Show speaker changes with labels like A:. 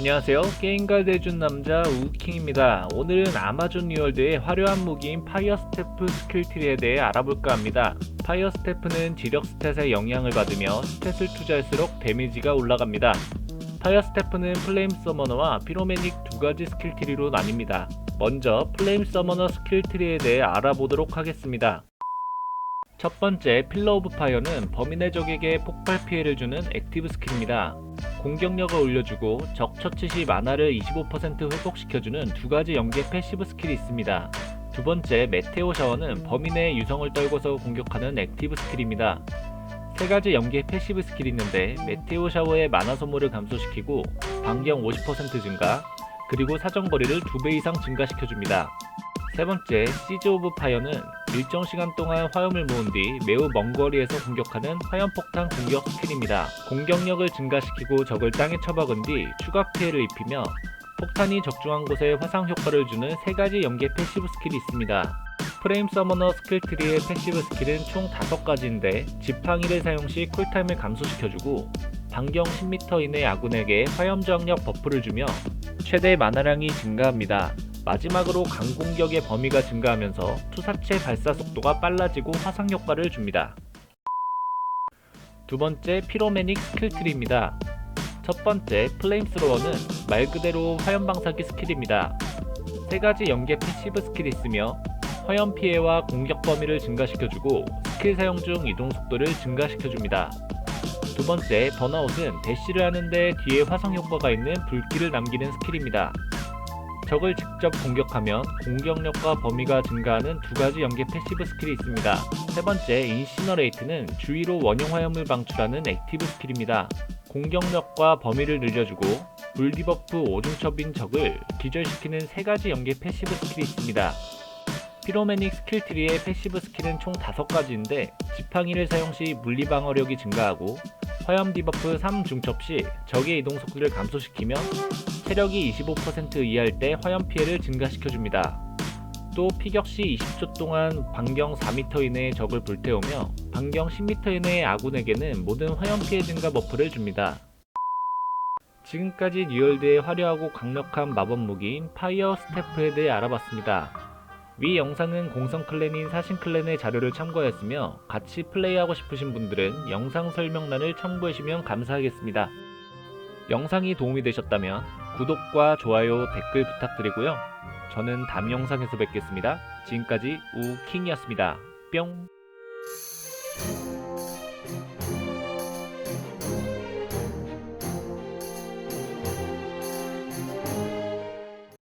A: 안녕하세요. 게임과 대준 남자 우킹입니다. 오늘은 아마존 리월드의 화려한 무기인 파이어 스태프 스킬트리에 대해 알아볼까 합니다. 파이어 스태프는 지력 스탯에 영향을 받으며 스탯을 투자할수록 데미지가 올라갑니다. 파이어 스태프는 플레임 서머너와 피로매닉 두 가지 스킬트리로 나뉩니다. 먼저 플레임 서머너 스킬트리에 대해 알아보도록 하겠습니다. 첫 번째 필러 오브 파이어는 범인의 적에게 폭발 피해를 주는 액티브 스킬입니다. 공격력을 올려주고 적 처치 시 만화를 25% 회복시켜주는 두 가지 연계 패시브 스킬이 있습니다. 두 번째 메테오 샤워는 범인의 유성을 떨궈서 공격하는 액티브 스킬입니다. 세 가지 연계 패시브 스킬이 있는데 메테오 샤워의 만화 소모를 감소시키고 반경 50% 증가, 그리고 사정거리를 2배 이상 증가시켜줍니다. 세 번째, 시즈 오브 파이어는 일정 시간 동안 화염을 모은 뒤 매우 먼 거리에서 공격하는 화염폭탄 공격 스킬입니다. 공격력을 증가시키고 적을 땅에 처박은 뒤 추가 피해를 입히며 폭탄이 적중한 곳에 화상 효과를 주는 세 가지 연계 패시브 스킬이 있습니다. 프레임 서머너 스킬 트리의 패시브 스킬은 총 5가지인데 지팡이를 사용 시 쿨타임을 감소시켜주고 반경 10m 이내 아군에게 화염 저항력 버프를 주며 최대 만화량이 증가합니다. 마지막으로 강공격의 범위가 증가하면서 투사체 발사 속도가 빨라지고 화상 효과를 줍니다. 두 번째 피로매닉 스킬 트리입니다. 첫 번째 플레임스로어는 말 그대로 화염 방사기 스킬입니다. 세 가지 연계 패시브 스킬이 있으며 화염 피해와 공격 범위를 증가시켜주고 스킬 사용 중 이동 속도를 증가시켜줍니다. 두 번째 번아웃은 대시를 하는데 뒤에 화성 효과가 있는 불길을 남기는 스킬입니다. 적을 직접 공격하면 공격력과 범위가 증가하는 두 가지 연계 패시브 스킬이 있습니다. 세 번째, 인시너레이트는 주위로 원형 화염을 방출하는 액티브 스킬입니다. 공격력과 범위를 늘려주고 불디버프 오중첩인 적을 기절시키는 세 가지 연계 패시브 스킬이 있습니다. 피로매닉 스킬 트리의 패시브 스킬은 총 5가지인데 지팡이를 사용 시 물리 방어력이 증가하고 화염 디버프 3 중첩 시 적의 이동 속도를 감소시키며 체력이 25% 이하일 때 화염 피해를 증가시켜줍니다. 또 피격 시 20초 동안 반경 4m 이내의 적을 불태우며 반경 10m 이내의 아군에게는 모든 화염 피해 증가 버프를 줍니다. 지금까지 뉴월드의 화려하고 강력한 마법 무기인 파이어 스태프에 대해 알아봤습니다. 위 영상은 공성 클랜인 사신 클랜의 자료를 참고하였으며 같이 플레이하고 싶으신 분들은 영상 설명란을 참고하시면 감사하겠습니다. 영상이 도움이 되셨다면 구독과 좋아요, 댓글 부탁드리고요. 저는 다음 영상에서 뵙겠습니다. 지금까지 우킹이었습니다. 뿅!